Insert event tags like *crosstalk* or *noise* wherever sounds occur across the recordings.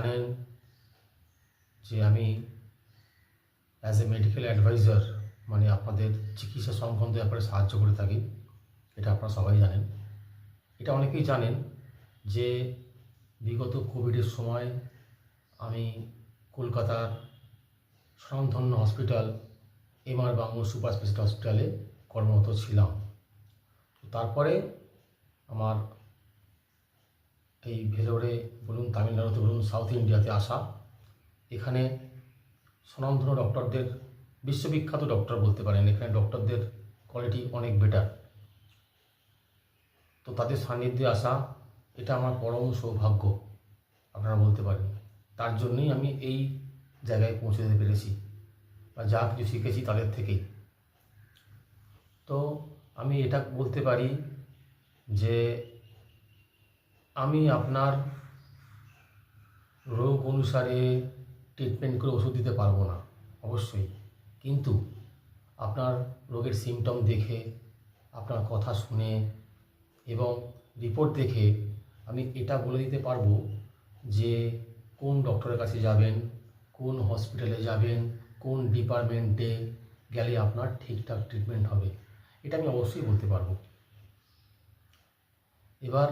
জানেন যে আমি অ্যাজ এ মেডিকেল অ্যাডভাইজার মানে আপনাদের চিকিৎসা সম্বন্ধে ব্যাপারে সাহায্য করে থাকি, এটা আপনারা সবাই জানেন। এটা অনেকেই জানেন যে বিগত কোভিডের সময় আমি কলকাতার স্বনামধন্য hospital M R Bangur super speciality হসপিটালে কর্মরত ছিলাম। তারপরে আমার এই ভেলোরে বলুন তামিলনাড়ুতে বলুন, সাউথ ইন্ডিয়াতে আসা। এখানে স্বনামধন্য ডক্টরদের, বিশ্ববিখ্যাত ডক্টর বলতে পারেন, এখানে ডক্টরদের কোয়ালিটি অনেক বেটার তো তাদের সান্নিধ্যে আসা, এটা আমার পরম সৌভাগ্য, আপনারা বলতে পারেন। তার জন্যই আমি এই জায়গায় পৌঁছে যেতে পেরেছি, বা যা কিছু শিখেছি তাদের থেকেই। তো আমি এটা বলতে পারি যে আমি আপনার রোগ অনুসারে ট্রিটমেন্ট করে ওষুধ দিতে পারব না, অবশ্যই। কিন্তু আপনার রোগের সিমটম দেখে, আপনার কথা শুনে এবং রিপোর্ট দেখে আমি এটা বলে দিতে পারব যে কোন ডক্টরের কাছে যাবেন, কোন হসপিটালে যাবেন, কোন ডিপার্টমেন্টে গেলে আপনার ঠিকঠাক ট্রিটমেন্ট হবে। এটা আমি অবশ্যই বলতে পারব। এবার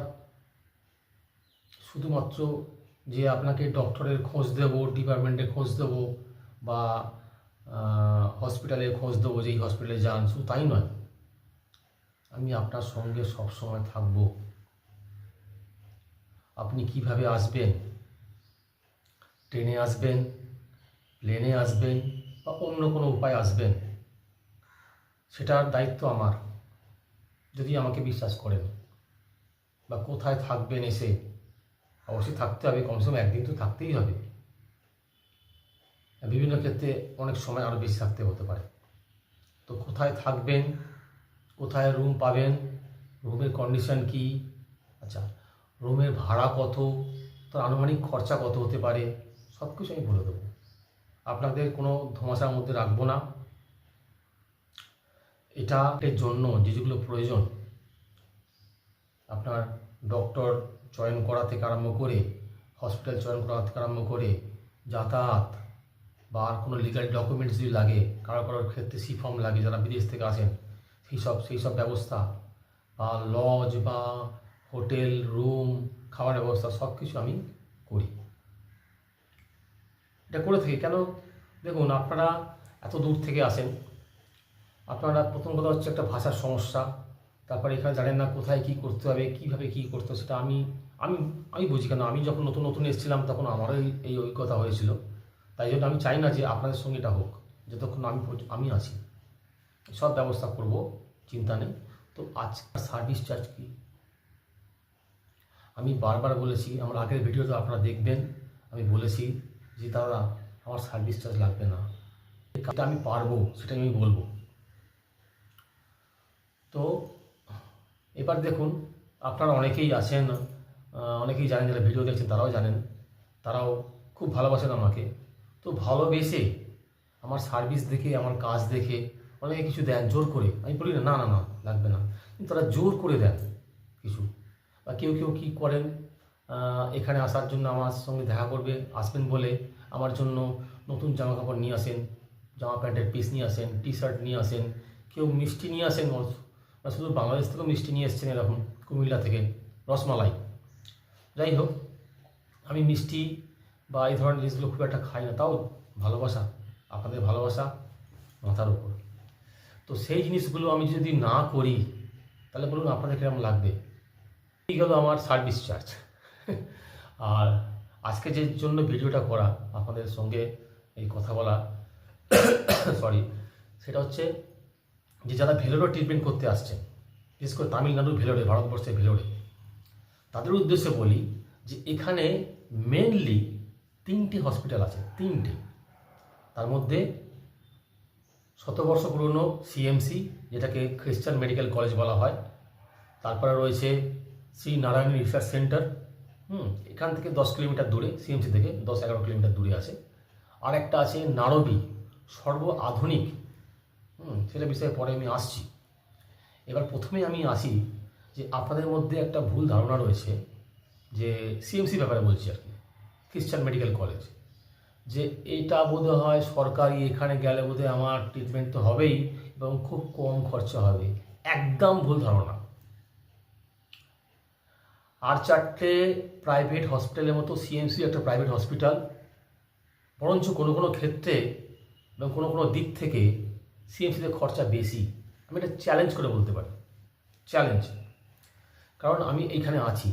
শুধুমাত্র যে আপনাকে ডক্টরের খোঁজ দেব ডিপার্টমেন্টে খোঁজ দেব বা হসপিটালে খোঁজ দেবো যে এই হসপিটালে যান, শুধু তাই নয়, আমি আপনার সঙ্গে সবসময় থাকব। আপনি কীভাবে আসবেন? ট্রেনে আসবেন? প্লেনে আসবেন? বা অন্য কোনো উপায় আসবেন? সেটার দায়িত্ব আমার। যদি আমাকে বিশ্বাস করেন। বা কোথায় থাকবেন এসে? অবশ্যই থাকতে হবে, কমসে কম একদিন তো থাকতেই হবে। বিভিন্ন ক্ষেত্রে অনেক সময় আরও বেশি থাকতে হতে পারে। তো কোথায় থাকবেন? কোথায় রুম পাবেন? রুমের কন্ডিশন কি? আচ্ছা রুমের ভাড়া কত? তার আনুমানিক খরচা কত হতে পারে? সব কিছু আমি বলে দেবো। আপনাদের কোনো ধোঁয়াশার মধ্যে রাখব না। এটা এর জন্য যে যেগুলো প্রয়োজন, আপনার ডক্টর চয়ন করা থেকে আরম্ভ করে হসপিটাল চয়ন করা থেকে আরম্ভ করে, যাতায়াত বা আর কোনো লিগাল ডকুমেন্টস যদি লাগে, কারও কারোর ক্ষেত্রে সি ফর্ম লাগে, যারা বিদেশ থেকে আসেন, সেই সব সেই সব ব্যবস্থা বা লজ বা হোটেল রুম খাওয়ার ব্যবস্থা সব কিছু আমি করি। এটা করে থাকি। কেন? দেখুন, আপনারা এত দূর থেকে আসেন, আপনারা প্রথম কথা হচ্ছে একটা ভাষার সমস্যা। তারপরে এখানে জানেন না, কোথায় কী করতে হবে, কীভাবে কী করতে সেটা আমি আমি আমি বুঝি কেন, আমি যখন নতুন নতুন এসেছিলাম তখন আমারও এই অভিজ্ঞতা হয়েছিল। তাই জন্য আমি চাই না যে আপনাদের সঙ্গে এটা হোক, যতক্ষণ আমি আমি আছি। সব ব্যবস্থা করব, চিন্তা নেই। তো আজকাল সার্ভিস চার্জ কি? আমি বারবার বলেছি, আমার আগের ভিডিওতে আপনারা দেখবেন, আমি বলেছি যে দাদা, আমার সার্ভিস চার্জ লাগবে না। আমি পারব সেটা আমি বলব। তো এবার দেখুন, আপনারা অনেকেই আছেন অনেকেই জানেন যারা ভিডিও দেখছেন, তারাও জানেন, তারাও খুব ভালোবাসেন আমাকে। তো ভালোবেসে আমার সার্ভিস দেখে, আমার কাজ দেখে, অনেকে কিছু দেন, জোর করে, আমি বলি না না না লাগবে না। কিন্তু তারা জোর করে দেন কিছু। বা কেউ কেউ কী করেন এখানে আসার জন্য আমার সঙ্গে দেখা করবে, আসবেন বলে, আমার জন্য নতুন জামা কাপড় নিয়ে আসেন, জামা প্যান্টের পিস নিয়ে আসেন টি শার্ট নিয়ে আসেন, কেউ মিষ্টি নিয়ে আসেন বা শুধু বাংলাদেশ থেকেও মিষ্টি নিয়ে এসছেন এরকম কুমিল্লা থেকে রসমালাই। যাই হোক, আমি মিষ্টি বা এই ধরনের জিনিসগুলো খুব একটা খাই না, তাও ভালোবাসা, আপনাদের ভালোবাসা মাথার উপর। তো সেই জিনিসগুলো আমি যদি না করি, তাহলে বলুন আপনাদের কীরকম লাগবে? এই গেল আমার সার্ভিস চার্জ আর আজকে যে জন্য ভিডিওটা করা, আপনাদের সঙ্গে এই কথা বলা *coughs* সরি সেটা হচ্ছে যে যারা ভেলোরে ট্রিটমেন্ট করতে আসছেন বিশেষ করে তামিলনাড়ুর ভেলোরে, ভারতবর্ষের ভেলোরে, তাদের উদ্দেশ্যে বলি যে এখানে মেনলি তিনটি হসপিটাল আছে, তিনটে। তার মধ্যে শতবর্ষ পুরনো সিএমসি যেটাকে খ্রিস্টান মেডিকেল কলেজ বলা হয়। তারপরে রয়েছে শ্রী নারায়ণ রিসার্চ সেন্টার হুম, এখান থেকে দশ কিলোমিটার দূরে সিএমসি থেকে দশ এগারো কিলোমিটার দূরে আছে। আর একটা আছে নারবি, সর্ব আধুনিক হুম, সেটা বিষয়ে পরে আমি আসছি। এবার প্রথমে আমি আসি যে আপনাদের মধ্যে একটা ভুল ধারণা রয়েছে যে সিএমসি ব্যাপারে বলছি আর কি খ্রিস্টান মেডিকেল কলেজ যে এটা বোধ হয় সরকারি, এখানে গেলে বোধহয় আমার ট্রিটমেন্ট তো হবেই এবং খুব কম খরচা হবে। একদম ভুল ধারণা। আর চারটে প্রাইভেট হসপিটালের মতো সিএমসি একটা প্রাইভেট হসপিটাল বরঞ্চ কোনো কোনো ক্ষেত্রে এবং কোনো কোনো দিক থেকে সিএমসিতে খরচা বেশি। আমি এটা চ্যালেঞ্জ করে বলতে পারি। চ্যালেঞ্জ কারণ আমি এইখানে আছি।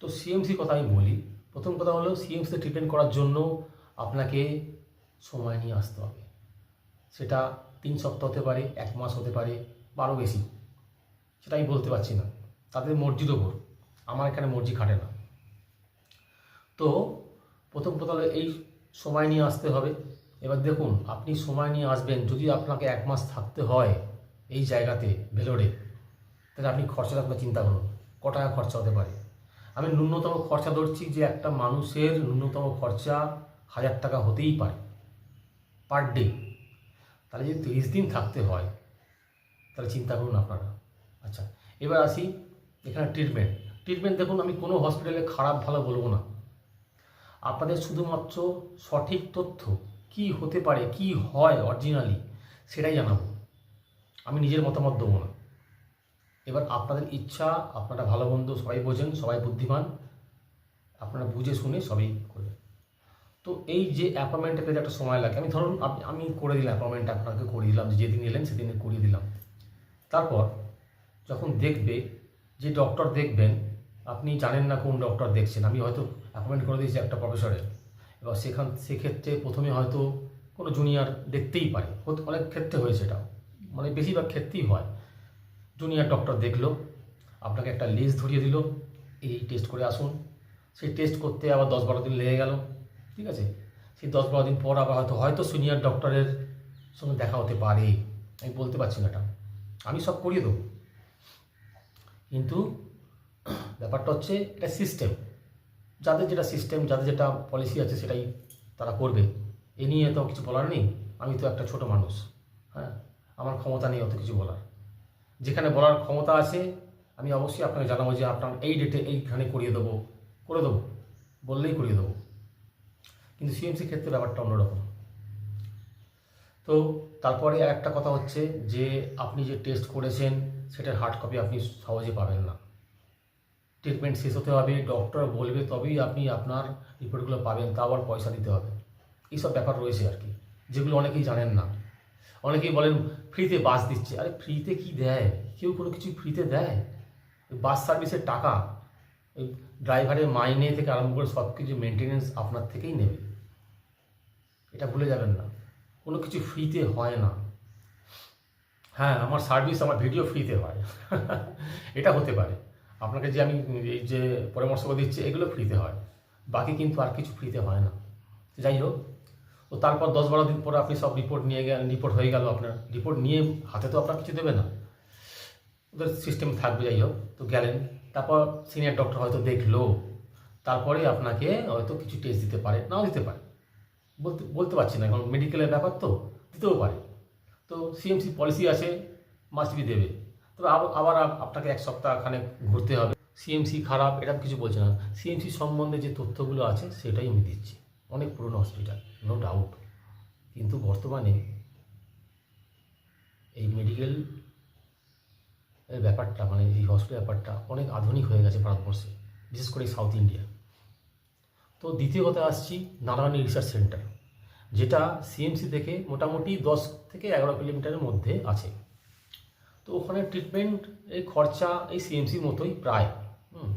তো সিএমসি কথা আমি বলি। প্রথম কথা হলো সিএমসিতে ট্রিটমেন্ট করার জন্য আপনাকে সময় নিয়ে আসতে হবে। সেটা তিন সপ্তাহ হতে পারে, এক মাস হতে পারে বারো বেশি। সেটা আমি বলতে পারছি না। তাদের মর্জির ওপর। আমার এখানে মর্জি খাটে না। তো প্রথম কথা হলো এই সময় নিয়ে আসতে হবে। এবার দেখুন, আপনি সময় নিয়ে আসবেন, যদি আপনাকে এক মাস থাকতে হয় এই জায়গাতে, ভেলোরে, তাহলে আপনি খরচাটা আপনার চিন্তা করুন, ক টাকা খরচা হতে পারে। আমি ন্যূনতম খরচা ধরছি যে একটা মানুষের ন্যূনতম খরচা হাজার টাকা হতেই পারে, পার ডে। তাহলে যদি তিরিশ দিন থাকতে হয়, তাহলে চিন্তা করুন আপনারা। আচ্ছা এবার আসি এখানে ট্রিটমেন্ট ট্রিটমেন্ট দেখুন, আমি কোনো হসপিটালে খারাপ ভালো বলব না। আপনাদের শুধুমাত্র সঠিক তথ্য কি হতে পারে, কি হয় অরিজিনালি সেটাই জানাব। আমি নিজের মতামত দেবো না। এবার আপনাদের ইচ্ছা, আপনারা ভালো বন্ধু, সবাই বোঝেন, সবাই বুদ্ধিমান, আপনারা বুঝে শুনে সবই করবেন। তো এই যে অ্যাপয়েন্টমেন্টে পেতে একটা সময় লাগে, আমি ধরুন আমি করে দিলাম অ্যাপয়েন্টমেন্ট আপনাকে করে দিলাম যেদিন এলেন সেদিন করিয়ে দিলাম। তারপর যখন দেখবে যে ডক্টর দেখবেন, আপনি জানেন না কোন ডক্টর দেখছেন, আমি হয়তো অ্যাপয়েন্টমেন্ট করে দিয়েছি একটা প্রফেসরের এবার সেখান, সেক্ষেত্রে প্রথমে হয়তো কোনো জুনিয়র দেখতেই পারে। অনেক ক্ষেত্রে হয়েছে এটা মানে বেশিরভাগ ক্ষেত্রেই হয়। জুনিয়র ডক্টর দেখল, আপনাকে একটা লিস্ট ধরিয়ে দিল, এই টেস্ট করে আসুন। সেই টেস্ট করতে আবার দশ বারো দিন লেগে গেল, ঠিক আছে? সেই দশ বারো দিন পর আবার হয়তো হয়তো সিনিয়র ডক্টরের সঙ্গে দেখা হতে পারে। আমি বলতে পারছি না এটা। আমি সব করিয়ে দেবো। কিন্তু ব্যাপারটা হচ্ছে, এটা সিস্টেম যাদের যেটা সিস্টেম যাদের যেটা পলিসি আছে সেটাই তারা করবে। এ নিয়ে তো কিছু বলার নেই। আমি তো একটা ছোট মানুষ হ্যাঁ? আমার ক্ষমতা নেই অত কিছু বলার। যেখানে বলার ক্ষমতা আছে, আমি অবশ্যই আপনাকে জানাব যে আপনার এই ডেটে এইখানে করিয়ে দেবো, করে দেবো, বললেই করিয়ে দেবো। কিন্তু সিএমসি ক্ষেত্রে ব্যাপারটা অন্যরকম। তো তারপরে একটা কথা হচ্ছে যে, আপনি যে টেস্ট করেছেন, সেটার হার্ড কপি আপনি সহজে পাবেন না। ট্রিটমেন্ট শেষ হতে হবে ডক্টর বলবে তবেই আপনি আপনার রিপোর্টগুলো পাবেন তা আবার পয়সা দিতে হবে। এইসব ব্যাপার রয়েছে আর কি, যেগুলো অনেকেই জানেন না। অনেকেই বলেন ফ্রিতে বাস দিচ্ছে। আরে ফ্রিতে কি দেয়? কেউ কোনো কিছু ফ্রিতে দেয়? বাস সার্ভিসের টাকা ড্রাইভারের মাইনে থেকে আরম্ভ করে সব কিছু মেনটেনেন্স আপনার থেকেই নেবে। এটা ভুলে যাবেন না। কোনো কিছু ফ্রিতে হয় না। হ্যাঁ আমার সার্ভিস আমার ভিডিও ফ্রিতে হয়। *laughs* এটা হতে পারে। আপনাকে যে আমি এই যে পরামর্শ দিচ্ছি, এগুলো ফ্রিতে হয়। বাকি কিন্তু আর কিছু ফ্রিতে হয় না। যাই হোক তো তারপর দশ বারো দিন পরে আপনি সব রিপোর্ট নিয়ে গেলেন রিপোর্ট হয়ে গেল আপনার। রিপোর্ট নিয়ে হাতে তো আপনার কিছু দেবে না। ওদের সিস্টেম থাকবে, যাই হোক, তো গেলেন। তারপর সিনিয়র ডক্টর হয়তো দেখল। তারপরে আপনাকে হয়তো কিছু টেস্ট দিতে পারে, নাও দিতে পারে। বলতে বলতে পারছি না এখন মেডিকেলের ব্যাপার তো, দিতেও পারে। তো সিএমসি পলিসি আছে মাসবি দেবে। তবে আব- আবার আপনাকে এক সপ্তাহ খানে ঘুরতে হবে। সিএমসি খারাপ, এরকম কিছু বলছে না। সিএমসি সম্বন্ধে যে তথ্যগুলো আছে, সেটাই আমি দিচ্ছি। অনেক পুরনো হসপিটাল নো ডাউট কিন্তু বর্তমানে এই মেডিকেল এর ব্যাপারটা মানে এই হসপিটাল ব্যাপারটা অনেক আধুনিক হয়ে গেছে ভারতবর্ষে, বিশেষ করে সাউথ ইন্ডিয়া তো দ্বিতীয় কথা আসছি নারায়ণী রিসার্চ সেন্টার যেটা সিএমসি থেকে মোটামুটি দশ থেকে এগারো কিলোমিটারের মধ্যে আছে। তো ওখানে ট্রিটমেন্ট এই খরচা এই সিএমসির মতোই প্রায়, হুম।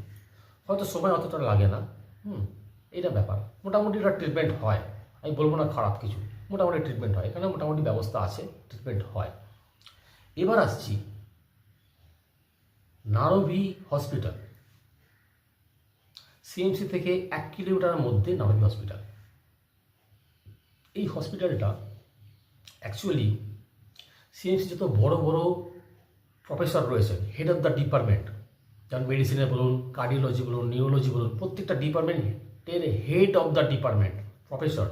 হয়তো সময় অতটা লাগে না, হুম। এটা ব্যাপার। মোটামুটি একটা ট্রিটমেন্ট হয়। আমি বলব না খারাপ কিছু। মোটামুটি ট্রিটমেন্ট হয়। এখানে মোটামুটি ব্যবস্থা আছে ট্রিটমেন্ট হয়। এবার আসছি নারভি হসপিটাল সিএমসি থেকে এক কিলোমিটারের মধ্যে নারভি হসপিটাল এই হসপিটালটা অ্যাকচুয়ালি সিএমসি যত বড় বড় প্রফেসর রয়েছেন হেড অফ দ্য ডিপার্টমেন্ট যেমন মেডিসিনে বলুন কার্ডিওলজি বলুন নিউরোলজি বলুন, প্রত্যেকটা ডিপার্টমেন্টের head of the department professor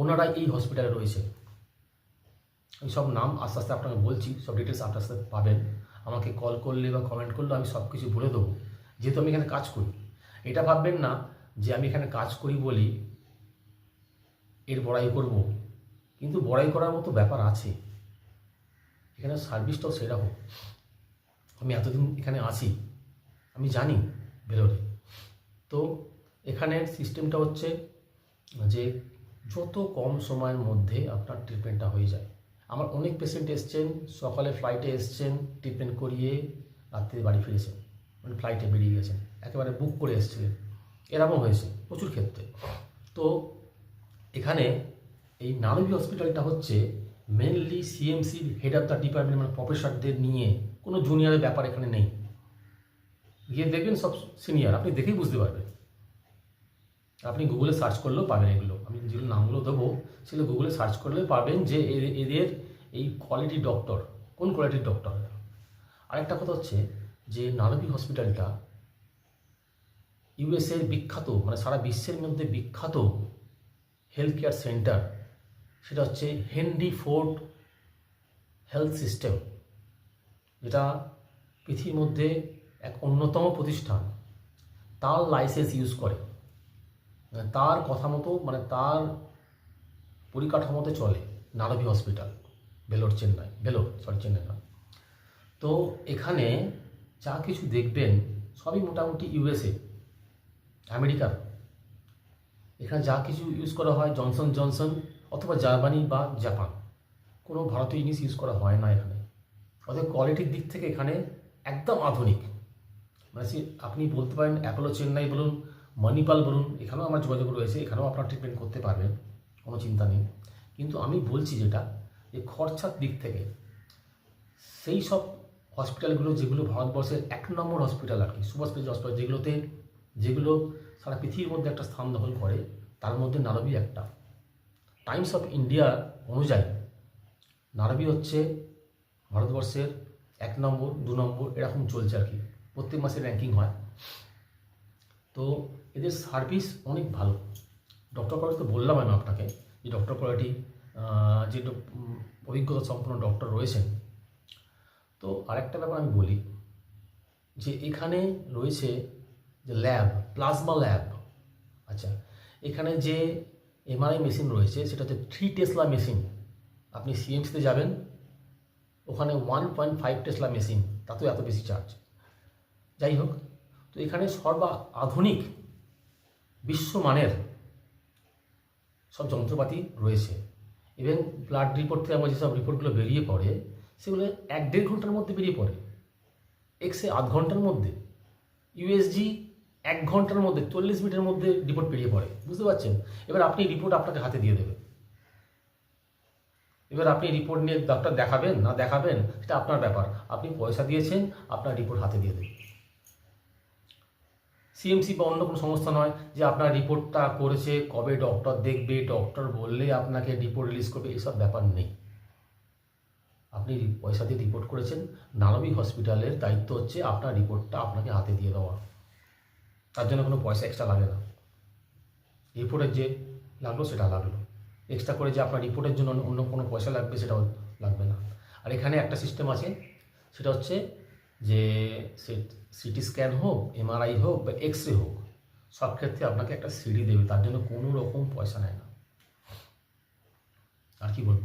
ওনারা এই হসপিটালে রয়েছে আমি সব নাম আস্তে আস্তে আপনাকে বলছি, সব ডিটেলস আস্তে আস্তে পাবেন। আমাকে কল করলে বা কমেন্ট করলে আমি সব কিছু বলে দেবো। যেহেতু আমি এখানে কাজ করি, এটা ভাববেন না যে আমি এখানে কাজ করি বলি এর বড়াই করব। কিন্তু বড়াই করার মতো ব্যাপার আছে। এখানে সার্ভিসটাও সেরকম। আমি এতদিন এখানে আছি। আমি জানি বেরোরে তো এখানের সিস্টেমটা হচ্ছে যে যত কম সময়ের মধ্যে আপনার ট্রিটমেন্টটা হয়ে যায়। আমার অনেক পেশেন্ট এসছেন, সকালে ফ্লাইটে এসছেন ট্রিটমেন্ট করিয়ে রাত্রে বাড়ি ফিরেছেন। মানে ফ্লাইটে বেরিয়ে গেছেন। একেবারে বুক করে এসছিলেন। এরকম হয়েছে প্রচুর ক্ষেত্রে। তো এখানে এই নারবি হসপিটালটা হচ্ছে মেনলি সিএমসির হেড অফ দ্য ডিপার্টমেন্ট মানে প্রফেসরদের নিয়ে কোনো জুনিয়রের ব্যাপার এখানে নেই। গিয়ে দেখবেন সব সিনিয়র আপনি দেখেই বুঝতে পারবেন। আপনি গুগলে সার্চ করলেও পাবেন এগুলো। আমি যেগুলো নামগুলো দেবো, সেগুলো গুগলে সার্চ করলে পাবেন যে এদের এই কোয়ালিটি ডক্টর কোন কোয়ালিটির ডক্টর আরেকটা কথা হচ্ছে যে নারবি হসপিটালটা ইউএসএর বিখ্যাত মানে সারা বিশ্বের মধ্যে বিখ্যাত হেলথ কেয়ার সেন্টার সেটা হচ্ছে হেনরি ফোর্ড হেলথ সিস্টেম, যেটা পৃথিবীর মধ্যে এক অন্যতম প্রতিষ্ঠান। তার লাইসেন্স ইউজ করে। মানে তার কথা মতো মানে তার পরিকাঠামোতে চলে নারবি হসপিটাল বেলোর চেন্নাই বেলোর সরি চেন্নাই না। তো এখানে যা কিছু দেখবেন, সবই মোটামুটি ইউএসএ আমেরিকার। এখানে যা কিছু ইউজ করা হয় জনসন জনসন অথবা জার্মানি বা জাপান কোনো ভারতীয় জিনিস ইউজ করা হয় না এখানে। অর্থাৎ কোয়ালিটির দিক থেকে এখানে একদম আধুনিক। মানে আপনি বলতে পারেন অ্যাপোলো চেন্নাই বলুন মণিপাল বলুন, এখানেও আমার যোগাযোগ রয়েছে, এখানেও আপনারা ট্রিটমেন্ট করতে পারবেন, কোনো চিন্তা নেই। কিন্তু আমি বলছি যেটা, যে খরচার দিক থেকে, সেই সব হসপিটালগুলো যেগুলো ভারতবর্ষের এক নম্বর হসপিটাল আর কি সুপার স্পেশাল হসপিটাল যেগুলোতে, যেগুলো সারা পৃথিবীর মধ্যে একটা স্থান দখল করে, তার মধ্যে নারবি একটা। টাইমস অফ ইন্ডিয়া অনুযায়ী, নারবি হচ্ছে ভারতবর্ষের এক নম্বর, দু নম্বর, এরকম চলছে আর কি। প্রত্যেক মাসে র্যাঙ্কিং হয়। তো এদের সার্ভিস অনেক ভালো। ডক্টর কোয়ালিটি তো বললাম আমি আপনাকে যে ডক্টর কোয়ালিটি যে অভিজ্ঞতা সম্পন্ন ডক্টর রয়েছেন। তো আরেকটা ব্যাপার আমি বলি যে এখানে রয়েছে যে ল্যাব প্লাজমা ল্যাব আচ্ছা এখানে যে এমআরআই মেশিন রয়েছে সেটা হচ্ছে থ্রি টেসলা মেশিন আপনি সিএমসিতে যাবেন, ওখানে one point five tesla machine তাতেও এত বেশি চার্জ যাই হোক, তো এখানে সর্বা আধুনিক বিশ্বমানের সব যন্ত্রপাতি রয়েছে। এবং ব্লাড রিপোর্ট থেকে আমার যেসব রিপোর্টগুলো বেরিয়ে পড়ে, সেগুলো এক দেড় ঘণ্টার মধ্যে বেরিয়ে পড়ে। এক্সে আধ ঘণ্টার মধ্যে। ইউএসজি এক ঘণ্টার মধ্যে, চল্লিশ মিনিটের মধ্যে রিপোর্ট পেরিয়ে পড়ে। বুঝতে পারছেন? এবার আপনি রিপোর্ট আপনাকে হাতে দিয়ে দেবে। এবার আপনি রিপোর্ট নিয়ে ডাক্তার দেখাবেন, না দেখাবেন, সেটা আপনার ব্যাপার। আপনি পয়সা দিয়েছেন, আপনার রিপোর্ট হাতে দিয়ে দেবে। সিএমসি বা অন্য কোনো সংস্থা নয় যে আপনার রিপোর্টটা করেছে, কবে ডক্টর দেখবে ডক্টর বললে আপনাকে রিপোর্ট রিলিজ করবে, এসব ব্যাপার নেই। আপনি পয়সা দিয়ে রিপোর্ট করেছেন, নানবী হসপিটালের দায়িত্ব হচ্ছে আপনার রিপোর্টটা আপনাকে হাতে দিয়ে দেওয়া। তার জন্য কোনো পয়সা এক্সট্রা লাগে না। রিপোর্টের যে লাগল সেটা লাগল। এক্সট্রা করে যে আপনার রিপোর্টের জন্য অন্য- কোনো পয়সা লাগবে সেটাও লাগবে না। আর এখানে একটা সিস্টেম আছে, সেটা হচ্ছে যে সিটি স্ক্যান হোক এমআরআই হোক বা এক্স রে হোক, সব ক্ষেত্রে আপনাকে একটা সিডি দেবে, তার জন্য কোনো রকম পয়সা নেয় না। আর কি বলব?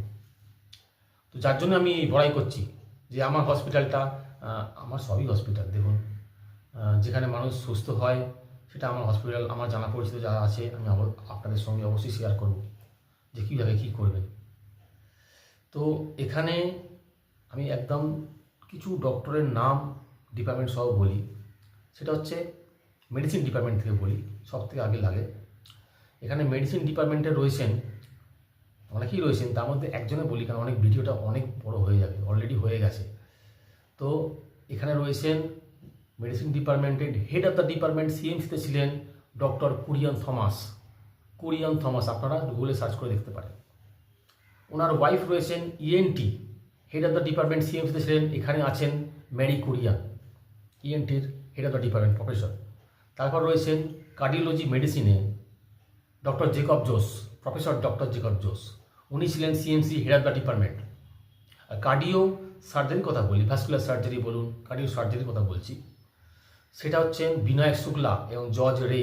তো যার জন্য আমি বড়াই করছি যে আমার হসপিটালটা আমার সবই হসপিটাল দেখুন। যেখানে মানুষ সুস্থ হয় সেটা আমার হসপিটাল আমার জানা পরিচিত যারা আছে, আমি আপনাদের সঙ্গে অবশ্যই শেয়ার করব যে কীভাবে কী করবেন তো এখানে আমি একদম কিছু ডক্টরের নাম ডিপার্টমেন্ট সহ বলি। সেটা হচ্ছে মেডিসিন ডিপার্টমেন্ট থেকে বলি সব থেকে আগে লাগে। এখানে মেডিসিন ডিপার্টমেন্টে রয়েছেন অনেকেই রয়েছেন, তার মধ্যে একজনে বলি, কারণ অনেক ভিডিওটা অনেক বড় হয়ে যাবে অলরেডি হয়ে গেছে। তো এখানে রয়েছেন মেডিসিন ডিপার্টমেন্টের হেড অফ দ্য ডিপার্টমেন্ট সিএমসিতে ছিলেন ডক্টর কুরিয়ান থমাস। কুরিয়ান থমাস, আপনারা গুগলে সার্চ করে দেখতে পারেন। ওনার ওয়াইফ রয়েছেন ENT head of the department সিএমসিতে ছিলেন, এখানে আছেন Mary Kurian ইএনটির head of the department professor তারপর রয়েছেন cardiology মেডিসিনে doctor Jacob Jose professor doctor Jacob Jose উনি ছিলেন CMC head of the department R cardio সার্জারির কথা বলি ভ্যাসকুলার সার্জারি বলুন কার্ডিও সার্জারির কথা বলছি। সেটা হচ্ছে বিনয় শুক্লা এবং জর্জ রে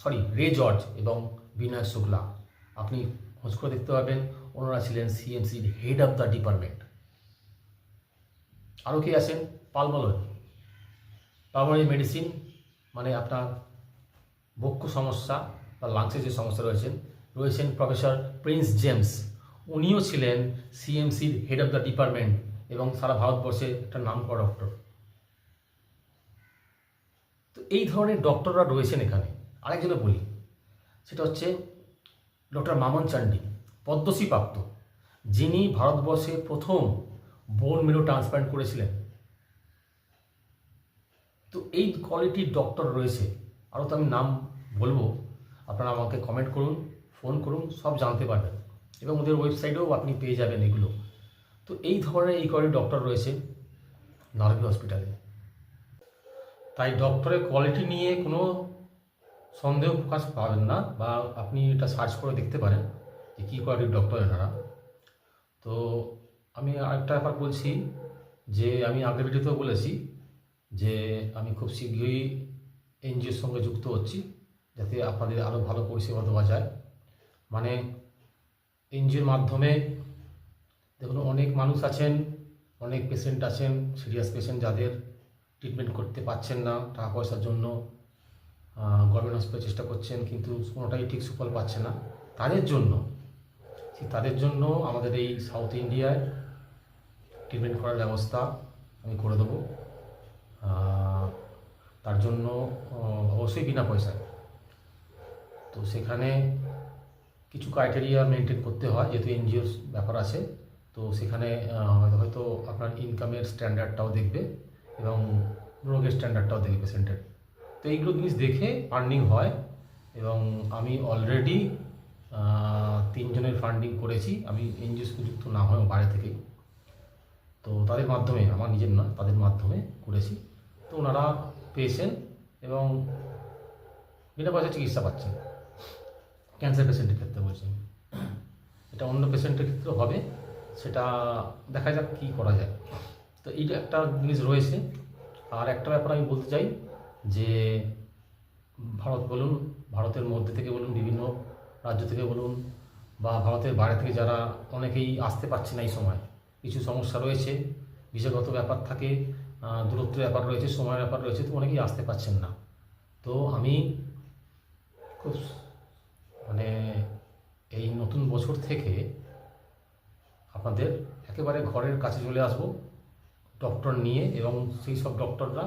সরি রে জর্জ এবং বিনয় শুক্লা। আপনি খোঁজ করে দেখতে পাবেন, ওনারা ছিলেন সিএমসির হেড অফ দ্য ডিপার্টমেন্ট আরও কে আছেন? পালমোলজি পালমোলজি মেডিসিন মানে আপনার বক্ষ সমস্যা বা লাংসের যে সমস্যা রয়েছেন রয়েছেন প্রফেসর প্রিন্স জেমস উনিও ছিলেন সিএমসির হেড অফ দ্য ডিপার্টমেন্ট এবং সারা ভারতবর্ষে একটা নাম করা ডক্টর এই ধরনের ডক্টররা রয়েছেন এখানে। আরেকজনে বলি। সেটা হচ্ছে ডক্টর মামন চান্ডি পদ্মশ্রী প্রাপ্ত যিনি ভারতবর্ষে প্রথম বোন মেরো ট্রান্সপ্লান্ট করেছিলেন। তো এই কোয়ালিটির ডক্টর রয়েছে। আরও তো আমি নাম বলব। আপনারা আমাকে কমেন্ট করুন ফোন করুন, সব জানতে পারবেন। এবং ওদের ওয়েবসাইটেও আপনি পেয়ে যাবেন এগুলো। তো এই ধরনের এই কোয়ালিটির ডক্টর রয়েছে নারভি হসপিটালে তাই ডক্টরের কোয়ালিটি নিয়ে কোনো সন্দেহ প্রকাশ পাবেন না বা আপনি এটা সার্চ করে দেখতে পারেন যে কী কোয়ালিটির ডক্টর এনারা তো আমি আরেকটা ব্যাপার বলছি যে আমি আগের ভিডিওতেও বলেছি যে আমি খুব শীঘ্রই এনজিওর সঙ্গে যুক্ত হচ্ছি যাতে আপনাদের আরও ভালো পরিষেবা দেওয়া যায়। মানে এনজিওর মাধ্যমে দেখুন অনেক মানুষ আছেন, অনেক পেশেন্ট আছেন সিরিয়াস পেশেন্ট যাদের ট্রিটমেন্ট করতে পারছেন না, টাকা পয়সার জন্য গভর্নমেন্ট হসপিটালে চেষ্টা করছেন, কিন্তু কোনোটাই ঠিক সুফল পাচ্ছে না। তাদের জন্য তাদের জন্য আমাদের এই সাউথ ইন্ডিয়ায় ট্রিটমেন্ট করার ব্যবস্থা আমি করে দেবো। তার জন্য অবশ্যই বিনা পয়সায়। তো সেখানে কিছু ক্রাইটেরিয়া মেনটেন করতে হয়, যেহেতু এনজিওর ব্যাপার আছে। তো সেখানে হয়তো আপনার ইনকামের স্ট্যান্ডার্ডটাও দেখবে। এবং রোগের স্ট্যান্ডার্ডটাও দেখবে পেশেন্টের তো এইগুলো জিনিস দেখে ফান্ডিং হয় এবং আমি অলরেডি তিনজনের ফান্ডিং করেছি। আমি এনজিও যুক্ত না হয় বাইরে থেকে তো তাদের মাধ্যমে, আমার নিজের না তাদের মাধ্যমে করেছি। তো ওনারা পেয়েছেন এবং বিনা পয়সা চিকিৎসা পাচ্ছেন। ক্যান্সার পেশেন্টের ক্ষেত্রে বলছি এটা অন্য পেশেন্টের ক্ষেত্রে হবে। সেটা দেখা যাক কী করা যায়। তো এইটা একটা জিনিস রয়েছে, আর একটা ব্যাপার আমি বলতে চাই যে, ভারত বলুন, ভারতের মধ্যে থেকে বলুন, বিভিন্ন রাজ্য থেকে বলুন, বা ভারতের বাইরে থেকে যারা অনেকেই আসতে পারছে না এই সময়, কিছু সমস্যা রয়েছে, বিষয়গত ব্যাপার থাকে দূরত্বের ব্যাপার রয়েছে, সময়ের ব্যাপার রয়েছে, তো অনেকেই আসতে পারছেন না। তো আমি খুব মানে এই নতুন বছর থেকে আপনাদের একেবারে ঘরের কাছে চলে আসব। ডক্টর নিয়ে এবং সেই সব ডক্টররা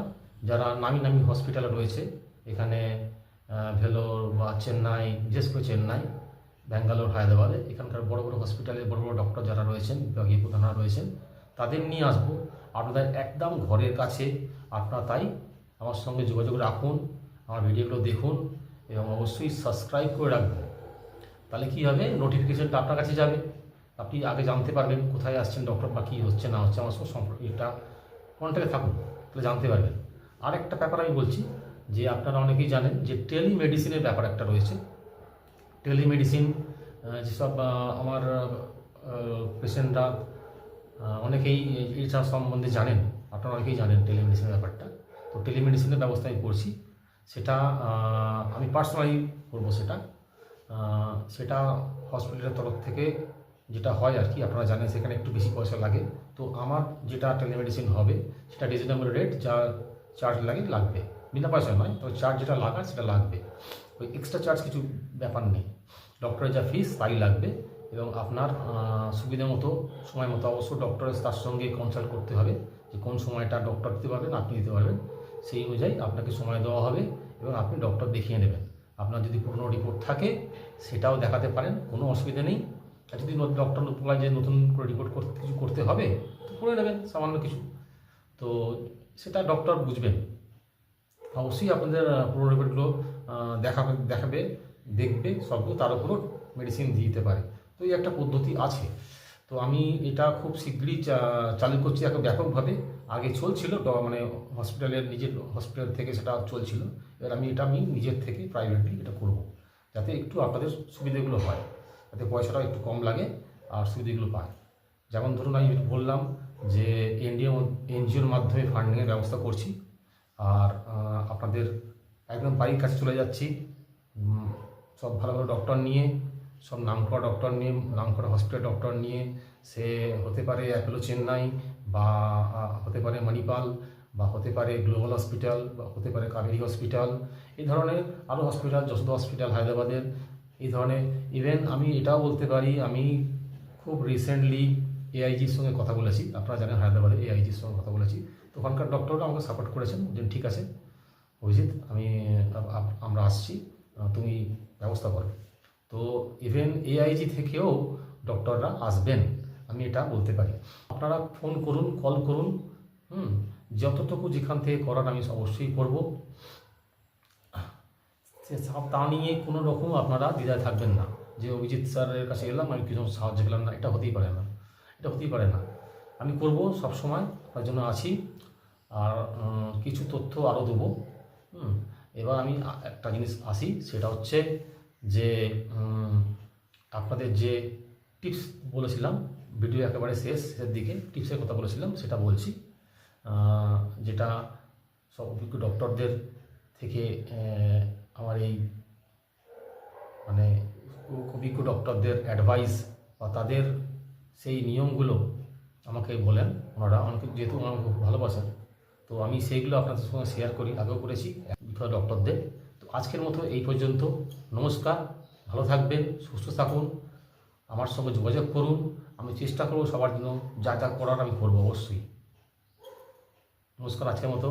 যারা নামি নামি হসপিটালে রয়েছে, এখানে ভেলোর বা চেন্নাই, বিশেষ চেন্নাই, ব্যাঙ্গালোর, হায়দ্রাবাদে, এখানকার বড় বড় হসপিটালে বড় বড় ডক্টর যারা রয়েছেন, বিভাগীয় প্রধানরা রয়েছেন, তাদের নিয়ে আসব। আপনাদের একদম ঘরের কাছে আপনারা তাই আমার সঙ্গে যোগাযোগ রাখুন, আমার ভিডিওগুলো দেখুন এবং অবশ্যই সাবস্ক্রাইব করে রাখবেন। তাহলে কী হবে? নোটিফিকেশনটা আপনার কাছে যাবে। আপনি আগে জানতে পারবেন কোথায় আসছেন ডক্টর বা কী হচ্ছে, না হচ্ছে, আমার সঙ্গে সম্পর্ক এটা কন্ট্যাক্টে থাকুন, তাহলে জানতে পারবেন। আর একটা ব্যাপার আমি বলছি, যে আপনারা অনেকেই জানেন যে টেলিমেডিসিনের ব্যাপার একটা রয়েছে। টেলিমেডিসিন যেসব আমার পেশেন্টরা অনেকেই এটা সম্বন্ধে জানেন, আপনারা অনেকেই জানেন টেলিমেডিসিনের ব্যাপারটা। তো টেলিমেডিসিনের ব্যবস্থা আমি করছি। সেটা আমি পার্সোনালি করব সেটা। সেটা হসপিটালের তরফ থেকে যেটা হয় আর কি, আপনারা জানেন সেখানে একটু বেশি পয়সা লাগে। তো আমার যেটা টেলিমেডিসিন হবে, সেটা রিজনেবল রেট যা চার্জ লাগে, লাগবে। বিনা পয়সা নয় তো চার্জ যেটা লাগার সেটা লাগবে। ওই এক্সট্রা চার্জ কিছু ব্যাপার নেই। ডক্টরের যা ফিস তাই লাগবে এবং আপনার সুবিধা মতো, সময় মতো অবশ্য ডক্টরের তার সঙ্গে কনসাল্ট করতে হবে যে কোন সময়টা ডক্টর দিতে পারবেন, আপনি দিতে পারবেন। সেই অনুযায়ী আপনাকে সময় দেওয়া হবে এবং আপনি ডক্টর দেখিয়ে নেবেন। আপনার যদি পুরনো রিপোর্ট থাকে, সেটাও দেখাতে পারেন, কোনো অসুবিধা নেই। যদি ডক্টর বলায় যে নতুন করে রিপোর্ট করতে, কিছু করতে হবে তো করে নেবেন, সামান্য কিছু। তো সেটা ডক্টর বুঝবেন। অবশ্যই আপনাদের পুরনো রিপোর্টগুলো দেখাবে দেখাবে, দেখবে, সবগুলো তার উপরও মেডিসিন দিয়ে দিতে পারে। তো এই একটা পদ্ধতি আছে। তো আমি এটা খুব শীঘ্রই চালু করছি এখন ব্যাপকভাবে। আগে চলছিল মানে হসপিটালের নিজের হসপিটাল থেকে সেটা চলছিল। এবার আমি, এটা আমি নিজের থেকে প্রাইভেটলি এটা করব। যাতে একটু আপনাদের সুবিধেগুলো হয়। যাতে পয়সাটাও একটু কম লাগে আর সুবিধেগুলো পায়। যেমন ধরুন আমি বললাম যে এনডিও এনজিওর মাধ্যমে ফান্ডিংয়ের ব্যবস্থা করছি আর আপনাদের একদম বাড়ির কাছে চলে যাচ্ছি। সব ভালো ভালো ডক্টর নিয়ে, সব নামকরা ডক্টর নিয়ে, নামকরা হসপিটাল ডক্টর নিয়ে, সে হতে পারে অ্যাপোলো চেন্নাই বা হতে পারে মণিপাল বা হতে পারে গ্লোবাল হসপিটাল বা হতে পারে কাবেরী হসপিটাল এই ধরনের আরও হসপিটাল যশোদা হসপিটাল হায়দ্রাবাদের এই ধরনের ইভেন আমি এটাও বলতে পারি, আমি খুব রিসেন্টলি এআইজির সঙ্গে কথা বলেছি, আপনারা জানেন হায়দ্রাবাদে এআইজির সঙ্গে কথা বলেছি। তো ওখানকার ডক্টররা আমাকে সাপোর্ট করেছেন যে ঠিক আছে, অভিজিৎ, আমি আমরা আসছি তুমি ব্যবস্থা করো। তো ইভেন এআইজি থেকেও ডক্টররা আসবেন, আমি এটা বলতে পারি। আপনারা ফোন করুন কল করুন, হুম, যতটুকু যেখান থেকে করার আমি অবশ্যই করব। সে তা নিয়ে কোনো রকম আপনারা দ্বিধায় থাকবেন না। যে অভিজিৎ স্যারের কাছে গেলাম আমি কিছু সাহায্য পেলাম না। এটা হতেই পারে না। এটা হতেই পারে না। আমি করব সব সময়, আপনার জন্য আছি। আর কিছু তথ্য আরও দেবো। এবার আমি একটা জিনিস আসি, সেটা হচ্ছে যে আপনাদের যে টিপস বলেছিলাম, ভিডিও একেবারে শেষ, শেষের দিকে টিপসের কথা বলেছিলাম, সেটা বলছি। যেটা সব অভিজ্ঞ ডক্টরদের থেকে আমার এই মানে অভিজ্ঞ ডক্টরদের অ্যাডভাইস বা তাদের সেই নিয়মগুলো আমাকে বলেন। ওনারা আমাকে, যেহেতু আমাকে খুব ভালোবাসেন, তো আমি সেইগুলো আপনাদের সঙ্গে শেয়ার করি, আগেও করেছি, বিখ্যাত ডক্টরদের। তো আজকের মতো এই পর্যন্ত। নমস্কার, ভালো থাকবেন, সুস্থ থাকুন, আমার সঙ্গে যোগাযোগ করুন। আমি চেষ্টা করব সবার জন্য যা যা করার আমি করব অবশ্যই। নমস্কার, আজকের মতো।